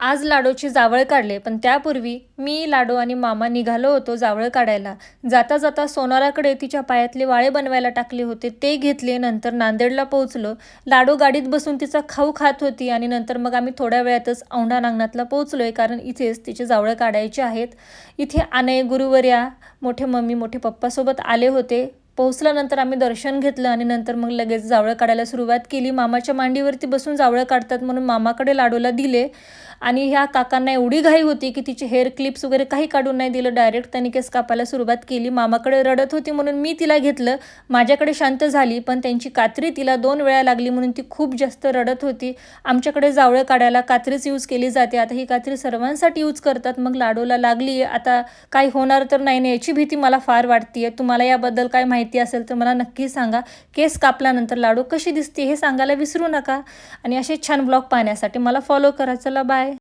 आज लाडोची जावळ काढले पण त्यापूर्वी मी लाडो आणि मामा निघालो होतो जावळ काढायला. जाता जाता सोनाराकडे तिच्या पायातले वाळे बनवायला टाकले होते ते घेतले नंतर नांदेडला पोहोचलो. लाडो गाडीत बसून तिचा खाऊ खात होती आणि नंतर मग आम्ही थोड्या वेळातच औंढा नागनाथला पोहोचलो आहे कारण इथेच तिचे जावळ काढायचे आहेत. इथे आने गुरुवर्या मोठे मम्मी मोठे पप्पासोबत आले होते. पोहोचल्यानंतर आम्ही दर्शन घेतलं आणि नंतर मग लगेच जावळं काढायला सुरुवात केली. मामाच्या मांडीवरती बसून जावळं काढतात म्हणून मामाकडे लाडूला दिले. आणि ह्या काकांना एवढी घाई होती की तिची हेअर क्लिप्स वगैरे काही काढून नाही दिलं. डायरेक्ट त्यांनी केस कापायला सुरुवात केली. मामाकडे रडत होती म्हणून मी तिला घेतलं. माझ्याकडे शांत झाली पण त्यांची कात्री तिला दोन वेळा लागली म्हणून ती खूप जास्त रडत होती. आमच्याकडे जावळं काढायला कात्रीच यूज केली जाते. आता ही कात्री सर्वांसाठी यूज करतात. मग लाडूला लागली. आता काही होणार तर नाही नाही याची भीती मला फार वाटते तुम्हाला याबद्दल काय माहिती असेल तर मला नक्की सांगा. केस कापल्यानंतर लाडू कशी दिसते हे सांगायला विसरू नका. आणि असे छान ब्लॉग पाहण्यासाठी मला फॉलो करा. चला बाय